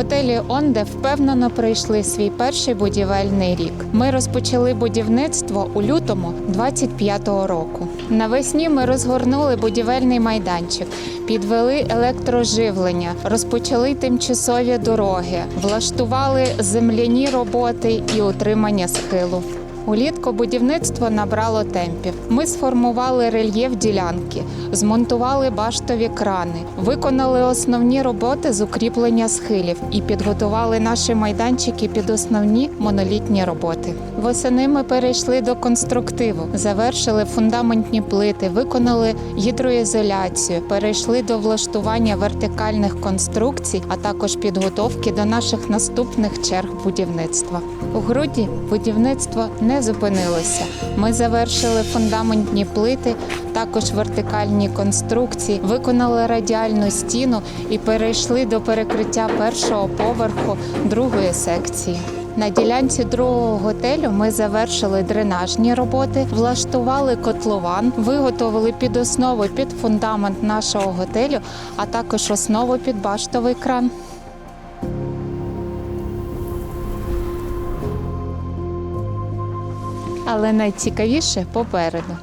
готелі Онде впевнено пройшли свій перший будівельний рік. Ми розпочали будівництво у лютому 25-го року. Навесні ми розгорнули будівельний майданчик, підвели електроживлення, розпочали тимчасові дороги, влаштували земляні роботи і утримання схилу. Улітку будівництво набрало темпів. Ми сформували рельєф ділянки, змонтували баштові крани, виконали основні роботи з укріплення схилів і підготували наші майданчики під основні монолітні роботи. Восени ми перейшли до конструктиву, завершили фундаментні плити, виконали гідроізоляцію, перейшли до влаштування вертикальних конструкцій, а також підготовки до наших наступних черг будівництва. У грудні будівництво не зупинилося. Ми завершили фундаментні плити, також вертикальні конструкції, виконали радіальну стіну і перейшли до перекриття першого поверху другої секції. На ділянці другого готелю ми завершили дренажні роботи, влаштували котлован, виготовили під основу під фундамент нашого готелю, а також основу під баштовий кран. Але найцікавіше попереду.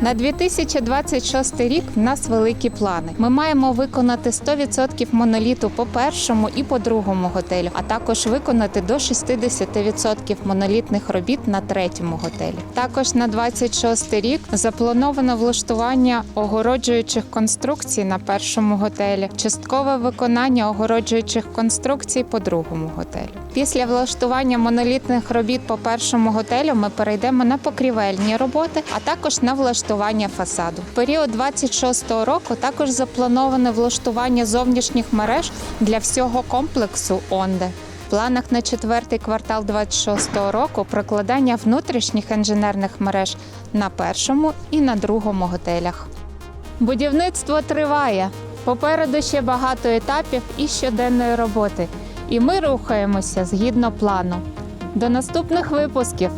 На 2026 рік в нас великі плани. Ми маємо виконати 100% моноліту по першому і по другому готелю, а також виконати до 60% монолітних робіт на третьому готелі. Також на 26 рік заплановано влаштування огороджуючих конструкцій на першому готелі, часткове виконання огороджуючих конструкцій по другому готелю. Після влаштування монолітних робіт по першому готелю ми перейдемо на покрівельні роботи, а також на влаштування фасаду. В період 26-го року також заплановане влаштування зовнішніх мереж для всього комплексу Онде. В планах на четвертий квартал 26-го року прокладання внутрішніх інженерних мереж на першому і на другому готелях. Будівництво триває. Попереду ще багато етапів і щоденної роботи. І ми рухаємося згідно плану. До наступних випусків!